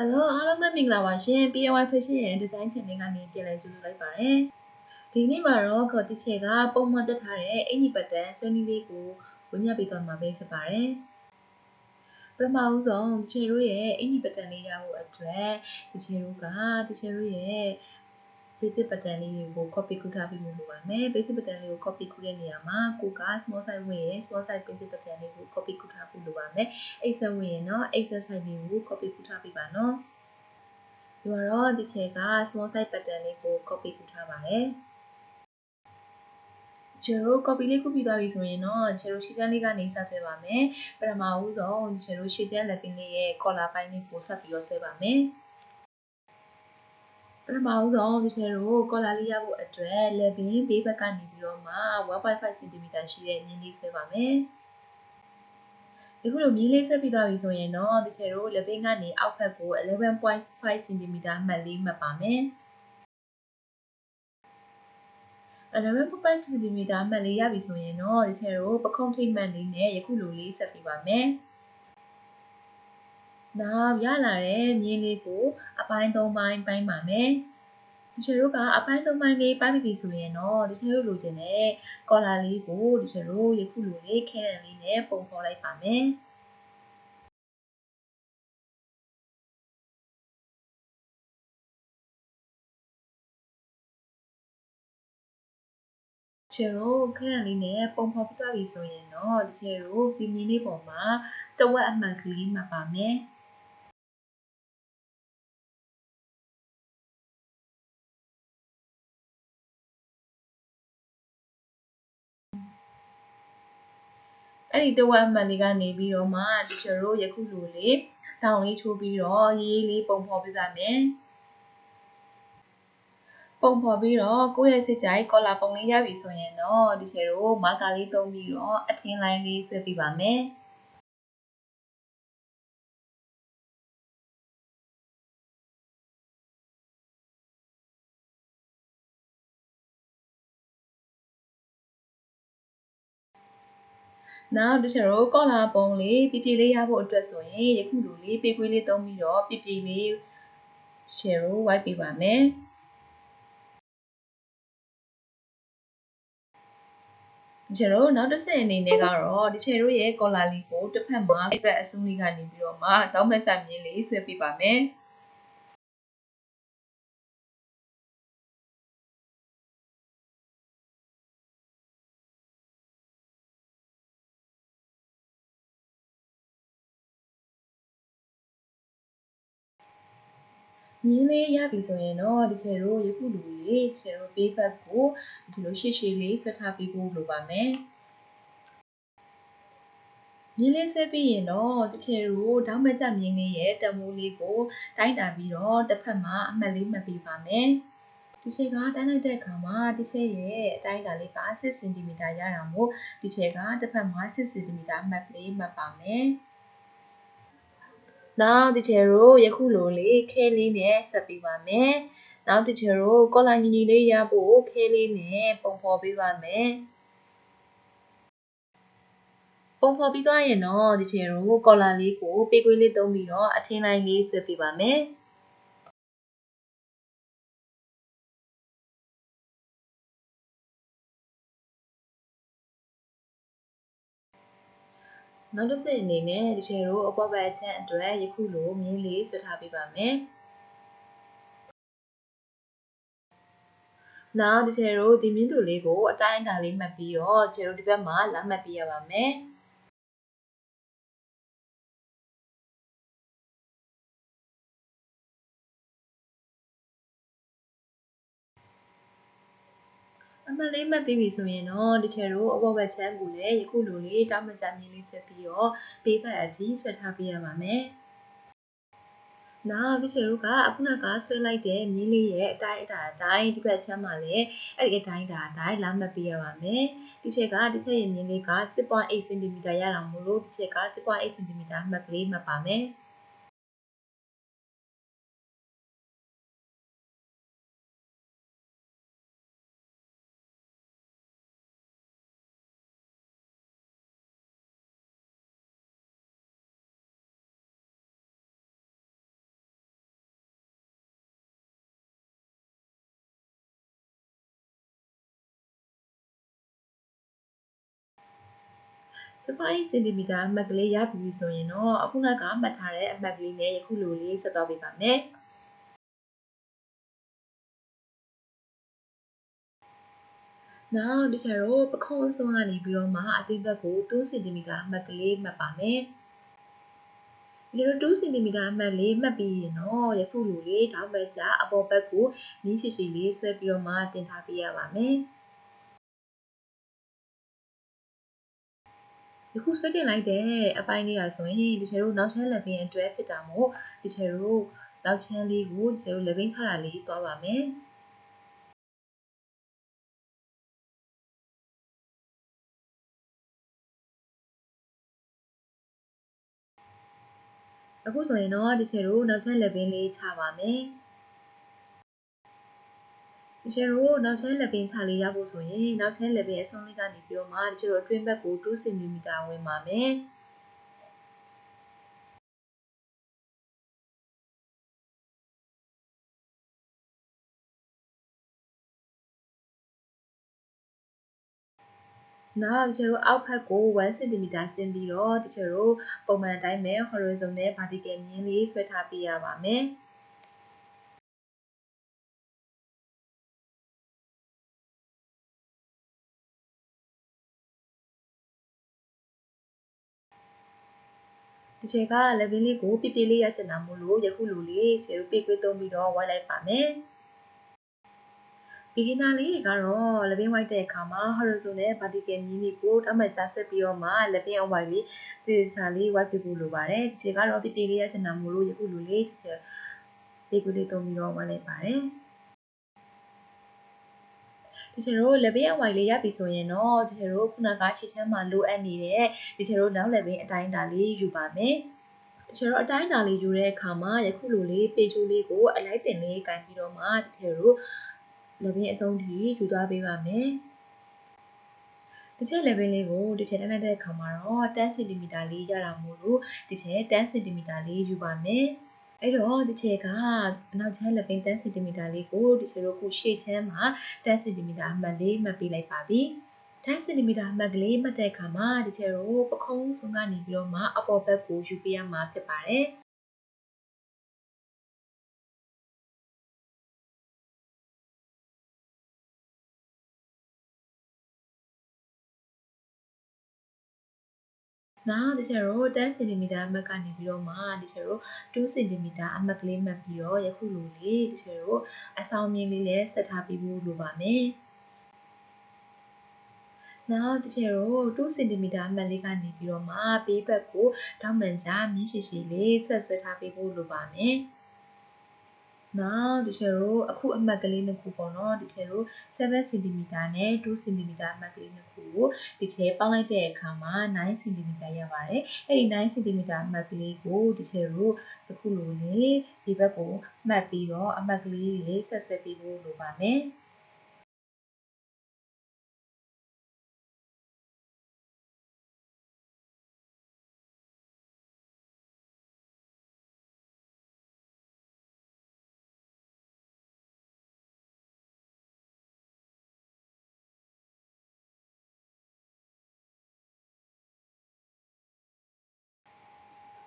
Hello အားလုံးပဲမင်္ဂလာပါရှင် POI Fashion ရဲ့ design channel ကနေပြန်လည်ကြိုဆိုလိုက်ပါတယ်ဒီနေ့မှာတော့ခေါ်တစ်ချက်ကပုံမှန်တက်ထားတဲ့အင်ဂျီပတ်တန်ဆွဲနည်းလေးကိုဝင်မြပေးသွားမှာပဲဖြစ်ပါတယ်ပထမဦးဆုံးတချေတို့ရဲ့အင်ဂျီပတ်တန်လေးရဖို့အတွက်တချေတို့ကတချေတို့ရဲ့ basic button လေးတွေကို copy ကူးထားပြီးလို့လိုပါမယ် basic button လေးကို copy ကူးတဲ့နေရာမှာကိုက small size ဝင်ရင် small size basic button လေးကို copy ကူးထားပြီးလိုပါမယ် access ဝင်ရင်တော့ access size လေးကို copy ကူးထားပြီးပါနော်ဒီမှာတော့ဒီချက်က small size button လေးကို copy ကူးထားပါတယ်ကျတို့ copy လေးခုပြီးသွားပြီဆိုရင်တော့ကျတို့ရှေ့ချမ်းလေးကနေဆက်ဆွဲပါမယ်ပထမဦးဆုံးကျတို့ရှေ့ချမ်း lapping လေးရဲ့ collar ပိုင်းလေးကိုဆက်ပြီးတော့ဆွဲပါမယ် ပထမဦးဆုံးဒီချယ်ကိုကော်လာလေးရဖို့အတွက်လက်ပင်ဘေးဘက်ကနေပြီးတော့မှ1.5 cm ရှိတဲ့မြင်းလေးဆွဲပါမယ်။ဒီခုလိုမြင်းလေးဆွဲပြီးသွားပြီဆိုရင်တော့ဒီချယ်ကိုလက်ပင်ကနေအောက်ဘက်ကို11.5 cm မှတ်လေးမှတ်ပါမယ်။11.5 cm မှတ်လေးရပြီဆိုရင်တော့ဒီချယ်ကိုပခုံးထိတ်မှတ်လေးနဲ့ယခုလိုလေးဆက်ပြီးပါမယ်။ နောက်ရလာတဲ့မြင်းလေးကိုအပိုင်း၃ပိုင်းပိုင်းပါမယ်ဒီချေတို့ကအပိုင်း၃ပိုင်းလေးပိုင်းပြီဆိုရင်တော့ဒီချေတို့လိုချင်တဲ့ကော်လာလေးကိုဒီချေတို့ယခုလိုလေးခဲတဲ့လေးနဲ့ပုံဖော်လိုက်ပါမယ်ချေရိုခရံလေးနဲ့ပုံဖော်ပြသွားပြီဆိုရင်တော့ဒီချေရိုဒီမြင်းလေးပေါ်မှာတဝက်အမှန်ကလေးမှတ်ပါမယ်။ အဲ့ဒီတဝက်အမှတ်လေးကနေပြီးတော့မှတီချာတို့ယခုလိုလေးတောင်းလေးချိုးပြီးတော့ရေးရေးလေးပုံဖော်ပေးပါမယ်ပုံဖော်ပြီးတော့ကိုယ့်ရဲ့စစ်ကြိုက်ကောလာပုံလေးရပြီဆိုရင်တော့ဒီချေတို့မာကာလေးသုံးပြီးတော့အထင်းလိုင်းလေးဆွဲပြပါမယ်။ နောက်တစ်ချက်တော့ကောလာပုံလေးပြပြလေးရဖို့အတွက်ဆိုရင်ယခုလိုလေးပေကွေးလေးသုံးပြီးတော့ပြပြလေး share ကို wipe ပေးပါမယ်ကျတော့နောက်တစ်ဆင့်အနေနဲ့ကတော့ဒီချေတို့ရဲ့ collar လေးကိုတစ်ဖက်မှာဘက်အစုံလေးကနေပြီးတော့မှတောင်းမဆက်မြင်းလေးဆွဲပြပါမယ်။ မြင်းလေးရပြီဆိုရင်တော့ဒီချေတို့ယခုလူလေးချေတို့ပေးဘက်ကိုဒီလိုရှေ့ရှေ့လေးဆွဲထားပေးဖို့လိုပါမယ်မြင်းလေးဆွဲပြီးရင်တော့တချေတို့တောင်းမကြမြင်းလေးရဲ့တမိုးလေးကိုတိုင်းတာပြီးတော့တစ်ဖက်မှာအမှတ်လေးမှတ်ပေးပါမယ်ဒီချေကတိုင်းလိုက်တဲ့အခါမှာဒီချေရဲ့အတိုင်းအတာလေးက6 cm ရတာမို့ဒီချေကတစ်ဖက်မှာ6 cm မှတ်လေးမှတ်ပါမယ် နောက်တစ်ချက်ရိုယခုလိုလေးခဲလေးနဲ့ဆက်ပေးပါမယ်နောက်တစ်ချက်ရိုကောလာညီညီလေးရဖို့ခဲလေးနဲ့ပုံဖော်ပေးပါမယ်ပုံဖော်ပြီးသွားရင်တော့ဒီချက်ရိုကောလာလေးကိုပေးကွေးလေးသုံးပြီးတော့အထင်းလိုက်လေးဆွဲပေးပါမယ် နောက်တစ်ဆင့်အနေနဲ့ဒီထဲကိုအပေါ်ဘက်အချက်အတွက်ယခုလိုမြင်းလေးဆွဲထားပေးပါမယ်နောက်ဒီထဲကိုဒီမြင်းတူလေးကိုအတိုင်းအတာလေးမှတ်ပြီးတော့ခြေတို့ဒီဘက်မှာလာမှတ်ပြရပါမယ် အမလေးမှတ်ပြီးပြီဆိုရင်တော့ဒီထဲတို့အပေါ်ဘက်ချမ်းကိုလည်းယခုလိုလေးတောင်းမကြမြင်းလေးဆက်ပြီးတော့ပေးပတ်အကြီးဆွဲထားပေးရပါမယ်။နောက်ဒီချေတို့ကအခုနကဆွဲလိုက်တဲ့မြင်းလေးရဲ့အတိုင်းအတာအတိုင်းဒီဘက်ချမ်းမှာလည်းအဲ့ဒီအတိုင်းအတာအတိုင်းလာမှတ်ပေးရပါမယ်။ဒီချက်ကဒီချက်ရဲ့မြင်းလေးက6.8 cm ရတာမို့လို့ဒီချက်က6.8 cm မှတ်ကလေးမှတ်ပါမယ်။ 15 cm အမှတ်ကလေးရပြီဆိုရင်တော့အခုနကမှတ်ထားတဲ့အမှတ်ကလေးနဲ့ယခုလိုလေးဆက်သွားပေးပါမယ်။နောက်တခြားတော့ပခုံးအစွန်းကနေပြီးတော့မှအသွေးဘက်ကို2 cm အမှတ်ကလေးမှတ်ပါမယ်။ဒီလို2 cm အမှတ်လေးမှတ်ပြီးရင်တော့ယခုလိုလေးတောင်းဘက်ကျအပေါ်ဘက်ကိုမြင်းရှိရှိလေးဆွဲပြီးတော့မှတင်ထားပေးရပါမယ်။ ခုဆွဲတင်လိုက်တဲ့အပိုင်းလေးอ่ะဆိုရင်ဒီချေတို့နောက်ချမ်းလက်ပင်အတွက်ဖြစ်တာမို့ဒီချေတို့နောက်ချမ်းလေးကိုဒီချေတို့လက်ပင်ချတာလေးသွားပါမယ်။အခုဆိုရင်တော့ဒီချေတို့နောက်ထပ် level လေးချပါမယ် ဒီချေတို့နောက်ထပ် level ချလေးရဖို့ဆိုရင်နောက်ထပ် level အဆုံးလေးကနေပြီးတော့မှဒီချေတို့အတွင်းဘက်ကို2 cm ဝင်ပါမယ်နောက်ကျတို့အောက်ဖက်ကို1 cm ဆင်းပြီးတော့တချို့တို့ပုံမှန်အတိုင်းပဲ horizontal vertical မြင်းလေးဆွဲထားပေးရပါမယ် ဒီချက်က level လေးကိုပြပြလေးရချင်တာမို့လို့ယခုလိုလေးခြေတို့ပြေးကွေးသုံးပြီးတော့ဝိုင်းလိုက်ပါမယ်။ beginner လေးတွေကတော့လက်ပင်ဝိုက်တဲ့အခါမှာ horizontal နဲ့ vertical မြင်းတွေကိုတောက်မှကြားဆက်ပြီးတော့မှလက်ပင်အဝိုက်လေးသေချာလေးဝိုက်ပြဖို့လိုပါတယ်ဒီချိန်ကတော့ပြပြလေးရချင်တာမို့လို့ယခုလိုလေးဒီချက်လေးကူလေးသုံးပြီးတော့ဝိုင်းလိုက်ပါတယ် ဒီချေတို့လက်ဘေးအဝိုင်လေးရပြီဆိုရင်တော့ဒီချေတို့ခုနကခြေချမ်းမှာလိုအပ်နေတဲ့ဒီချေတို့နောက်လက်ဘေးအတိုင်းအတာလေးယူပါမယ်တချို့တော့အတိုင်းအတာလေးယူတဲ့အခါမှာယခုလိုလေးပေချိုးလေးကိုအလိုက်တင်လေးကင်ပြီးတော့မှတချို့တို့လက်ပင်အဆုံးထိယူသွားပေးပါမယ်တစ်ချက် level လေးကိုတစ်ချက်တက်လိုက်တဲ့အခါမှာတော့10 cm လေးရတာမို့လို့တစ်ချက်10 cm လေးယူပါမယ် အဲ့တော့ဒီချက်ကနောက်ချမ်းလက်ပင်10 cm လေးကိုဒီချက်တို့ခုရှေ့ချမ်းမှာ10 cm အမှတ်လေးမှတ်ပေးလိုက်ပါပြီ10 cm အမှတ်ကလေးမှတ်တဲ့အခါမှာဒီချက်တို့ပခုံးဆုံးကနေပြီးတော့မှအပေါ်ဘက်ကိုယူပေးရမှာဖြစ်ပါတယ် နောက်တချို့တော့10 cm အမှတ်ကနေပြီးတော့မှတချို့တော့2 cm အမှတ်ကလေးမှတ်ပြီးတော့ယခုလိုလေးတချို့တော့အဆောင်မြင်လေးလည်းဆက်ထားပြီးဖို့လိုပါမယ်နောက်တစ်ချက်တော့2 cm အမှတ်လေးကနေပြီးတော့မှဘေးဘက်ကိုတောင်းပန်ကြားမြင်းရှည်ရှည်လေးဆက်ဆွဲထားပေးဖို့လိုပါမယ်။ နောက်ဒီချေတို့အခုအမှတ်ကလေးနှစ်ခုပေါ့နော်ဒီချေတို့7 cm နဲ့2 cm အမှတ်ကလေးနှစ်ခုကိုဒီချေပေါင်းလိုက်တဲ့အခါမှာ9 cm ရပါတယ်အဲ့ဒီ9 cm အမှတ်ကလေးကိုဒီချေတို့အခုလိုလေးဒီဘက်ကိုမှတ်ပြီးတော့အမှတ်ကလေးတွေဆက်ဆွဲပြီးဖို့လိုပါမယ်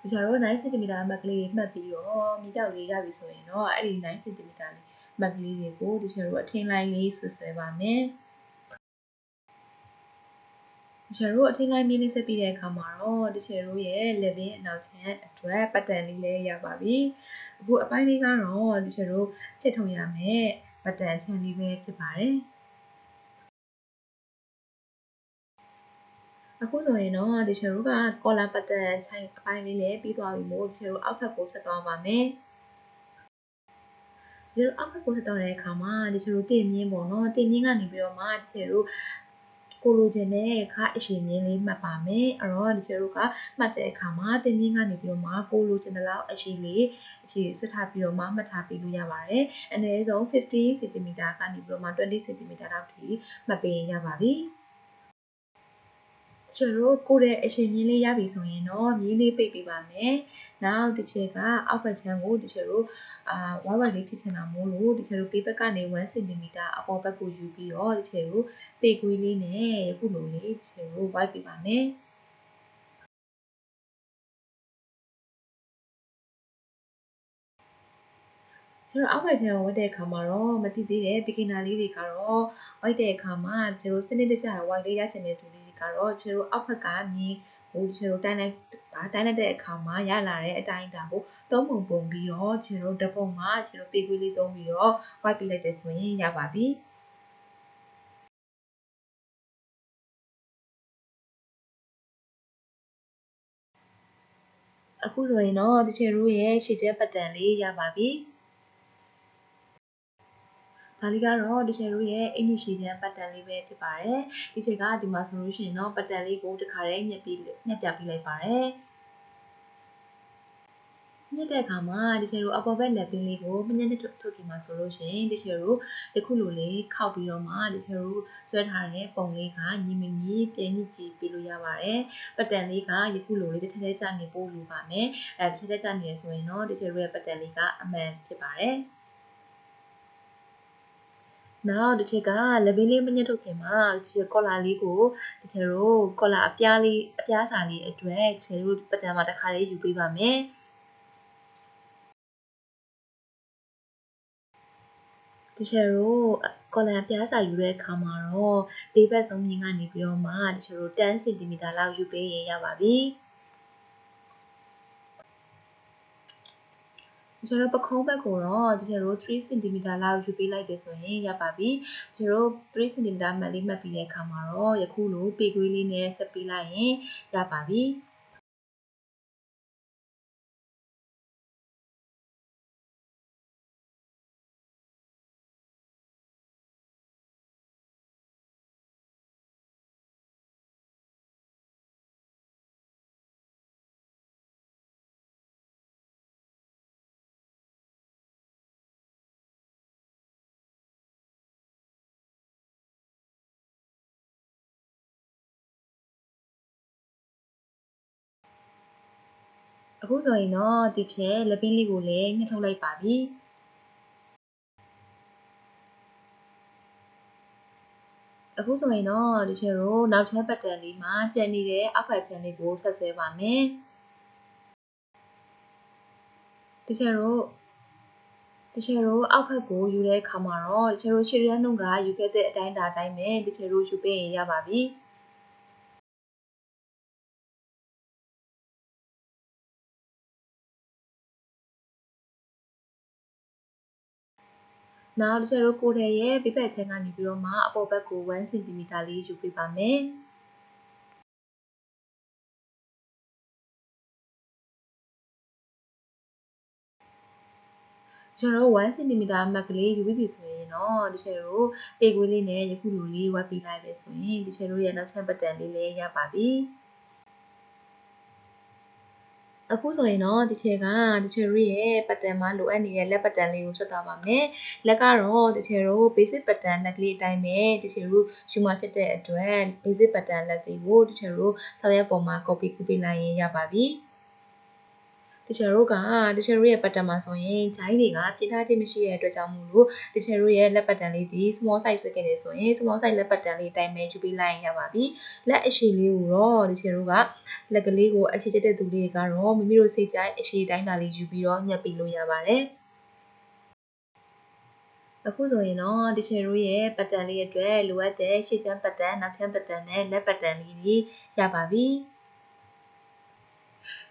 ဒီကြတော့9 cm အမှတ်ကလေးမှတ်ပြီးတော့မိတောက်လေးရပြီဆိုရင်တော့အဲ့ဒီ9 cm လေးမှတ်ကလေးတွေကိုဒီကျတော့အထင်းလိုင်းလေးဆွဆွဲပါမယ်ဒီကျတော့အထင်းလိုင်းလေးဆက်ပြီးတဲ့အခါမှာတော့ဒီကျတော့ရဲ့ level အနောက်ချမ်းအတွက်ပတ်တန်လေးလည်းရပါပြီအခုအပိုင်းလေးကတော့ဒီကျတော့ဖြစ်ထုံရမယ်ပတ်တန်ချမ်းလေးပဲဖြစ်ပါတယ် အခုဆိုရင်တော့ဒီချေတို့ကကောလာပတ်သက်ဆိုင်အပိုင်းလေးလည်းပြီးသွားပြီမို့ဒီချေတို့အောက်ဖက်ကိုဆက်သွားပါမယ်ဒီလိုအောက်ဖက်ကိုဆက်သွားတဲ့အခါမှာဒီချေတို့တင်မြင်းပေါ့နော်တင်မြင်းကနေပြီးတော့မှဒီချေတို့ကိုလိုချင်တဲ့ခါအရှင်မြင်းလေးမှတ်ပါမယ်အဲ့တော့ဒီချေတို့ကမှတ်တဲ့အခါမှာတင်မြင်းကနေပြီးတော့မှကိုလိုချင်တဲ့လောက်အရှင်လေးအရှင်ဆွတ်ထားပြီးတော့မှမှတ်ထားပေးလို့ရပါတယ်အနည်းဆုံး50 cm ကနေပြီးတော့မှ20 cm လောက်ထိမှတ်ပေးရပါပြီ ကျတို့ကိုယ့်ရဲ့အရှင်မြင်းလေးရပြီဆိုရင်တော့မြင်းလေးပိတ်ပေးပါမယ်။နောက်တစ်ချက်ကအောက်ဘက်ချမ်းကိုတချို့တို့အာဝိုင်းဝိုင်းလေးဖြစ်ချင်တာမို့လို့တချို့တို့ပေဘက်ကနေ1 cm အပေါ်ဘက်ကိုယူပြီးတော့တချို့တို့ပေကွေးလေးနဲ့ယခုလိုလေးတချို့တို့ဝိုက်ပေးပါမယ်။ဆိုတော့အောက်ဘက်ခြမ်းကိုဝတ်တဲ့အခါမှာတော့မသိသေးတဲ့ beginner လေးတွေကတော့ဝိုက်တဲ့အခါမှာကျတို့စနစ်တကျဝိုက်လေးရချင်တဲ့သူတွေ ကတော့ကျွန်တော်အောက်ဘက်ကမြင်ဟိုကျွန်တော်တိုင်းလိုက်ဒါတိုင်းလိုက်တဲ့အခါမှာရလာတဲ့အတိုင်းအတာကိုသုံးပုံပုံပြီးတော့ကျွန်တော်တပုံမှာကျွန်တော်ပေကွေးလေးသုံးပြီးတော့ဝိုက်ပြလိုက်တယ်ဆိုရင်ရပါပြီ။အခုဆိုရင်တော့တချေရိုးရဲ့ရှေ့ကျက်ပတ်တန်လေးရပါပြီ။ ဒါလေးကတော့ဒီချယ်တို့ရဲ့အင်္ဂလိပ်ရှည်ချမ်းပတ်တန်လေးပဲဖြစ်ပါတယ်ဒီချက်ကဒီမှာဆိုလို့ရှိရင်တော့ပတ်တန်လေးကိုတစ်ခါတည်းညှက်ပြီးညှက်ပြပြီးလိုက်ပါတယ်ညက်တဲ့အခါမှာဒီချယ်တို့အပေါ်ဘက်လက်ပင်းလေးကိုမညက်နဲ့ထုတ်ကြည့်မှာဆိုလို့ရှိရင်ဒီချယ်တို့ဒီခုလိုလေးခောက်ပြီးတော့မှဒီချယ်တို့ဆွဲထားတဲ့ပုံလေးကညီမညီပြင်းညစ်ကြည့်ပြီးလို့ရပါတယ်ပတ်တန်လေးကယခုလိုလေးတစ်ထက်ထက်ကျနေပို့လို့ပါမယ်အဲတစ်ထက်ထက်ကျနေရဆိုရင်တော့ဒီချယ်တို့ရဲ့ပတ်တန်လေးကအမှန်ဖြစ်ပါတယ် နောက်တစ်ချက်ကလက်ဘင်းလေးမညှက်ထုတ်ခင်မှာဒီကောလာလေးကိုဒီချေတို့ကောလာအပြားလေးအပြားစာလေးအတွက်ချေတို့ပတံမှာတစ်ခါလေးယူပေးပါမယ်ဒီချေတို့ကောလန်ပြားစာယူတဲ့အခါမှာတော့ဘေးဘက်ဆုံးမြင်ကနေပြီးတော့မှဒီချေတို့10 cm လောက်ယူပေးရင်ရပါပြီ။ ကျွန်တော်ပခုံးဘက်ကိုတော့ကျွန်တော်3 cm လောက်ယူပေးလိုက်တယ်ဆိုရင်ရပါပြီကျွန်တော်3 cm မှတ်လေးမှတ်ပြီးတဲ့အခါမှာတော့ယခုလိုပေကွေးလေးနဲ့ဆက်ပေးလိုက်ရင်ရပါပြီ အခုဆိုရင်တော့ဒီချက်လက်ပင်းလေးကိုလည်းညှစ်ထုတ်လိုက်ပါပြီအခုဆိုရင်တော့ဒီချက်ကိုနောက်ထပ်ပတ်တန်လေးမှာကျန်နေတဲ့အောက်ဖက်ချမ်းလေးကိုဆက်ဆွဲပါမယ်ဒီချက်တို့တချေရိုးအောက်ဖက်ကိုယူတဲ့အခါမှာတော့တချေရိုးရှေ့ရန်နှုတ်ကယူခဲ့တဲ့အတိုင်းဒါတိုင်းပဲတချေရိုးယူပေးရင်ရပါပြီ။ နောက်တစ်ချက်တော့ကိုယ်ထဲရဲ့ပြပတ်ချင်းကနေပြီးတော့မှအပေါ်ဘက်ကို1 cm လေးယူပေးပါမယ်ကျွန်တော်1 cm မက်ကလေးယူပြီးပြီဆိုရင်တော့ဒီချက်တို့ပေကွေးလေးနဲ့ယခုလိုလေးဝတ်ပေးလိုက်ပဲဆိုရင်ဒီချက်တို့ရဲ့နောက်ချက်ပတ်တန်လေးလည်းရပါပြီ။ အခုဆိုရင်တော့ဒီချက်ကဒီချယ်ရီရဲ့ပတ်တန်မှာလိုအပ်နေတဲ့လက်ပတ်တန်လေးကိုဆက်သွားပါမယ်။လက်ကတော့ဒီချယ်တို့ basic ပတ်တန်လက်ကလေးအတိုင်းပဲဒီချယ်တို့ယူမှာဖြစ်တဲ့အတွက် basic ပတ်တန်လက်လေးကိုဒီချယ်တို့ဆောက်ရက်ပေါ်မှာ copy ကူးပေးလိုက်ရင်ရပါပြီ။ တချယ်တို့ကတချယ်တို့ရဲ့ပတ်တန်မှာဆိုရင်ဂျိုင်းတွေကပြင်းထားခြင်းမရှိတဲ့အတွက်ကြောင့်မို့လို့တချယ်တို့ရဲ့လက်ပတ်တန်လေးဒီ small size ဆွဲခဲ့တယ်ဆိုရင် small size လက်ပတ်တန်လေးအတိုင်းပဲယူပေးလိုက်ရင်ရပါပြီလက်အရှိလေးကိုတော့တချယ်တို့ကလက်ကလေးကိုအရှိကျတဲ့သူလေးကတော့မိမိတို့စိတ်ကြိုက်အရှိတိုင်းတာလေးယူပြီးတော့ညှပ်ပေးလို့ရပါတယ်အခုဆိုရင်တော့ဒီချယ်တို့ရဲ့ပတ်တန်လေးအတွက်လိုအပ်တဲ့ရှေ့ချမ်းပတ်တန်နောက်ချမ်းပတ်တန်နဲ့လက်ပတ်တန်လေးတွေရပါပြီ။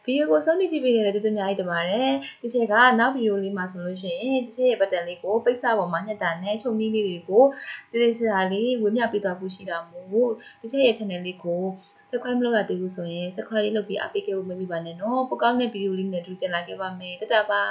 ဗီဒီယိုကိုဆုံးဖြတ်ကြည့်ပေးခဲ့တဲ့ကျေးဇူးအများကြီးတင်ပါတယ်ဒီချက်ကနောက်ဗီဒီယိုလေးမှာဆိုလို့ရှိရင်ဒီချက်ရဲ့ဘတ်တန်လေးကိုပိတ်စပေါ်မှာညှက်တာနဲ့ချုပ်နည်းလေးတွေကိုတိတိကျကျလေးဝေမျှပေးသွားဖို့ရှိတာမို့ဒီချက်ရဲ့ channel လေးကို subscribe လုပ်ရသေးဘူးဆိုရင် subscribe လေးလုပ်ပြီးအားပေးခဲ့ဖို့မမေ့ပါနဲ့နော်ပိုကောင်းတဲ့ဗီဒီယိုလေးနဲ့တူပြန်လာခဲ့ပါမယ်တတပါ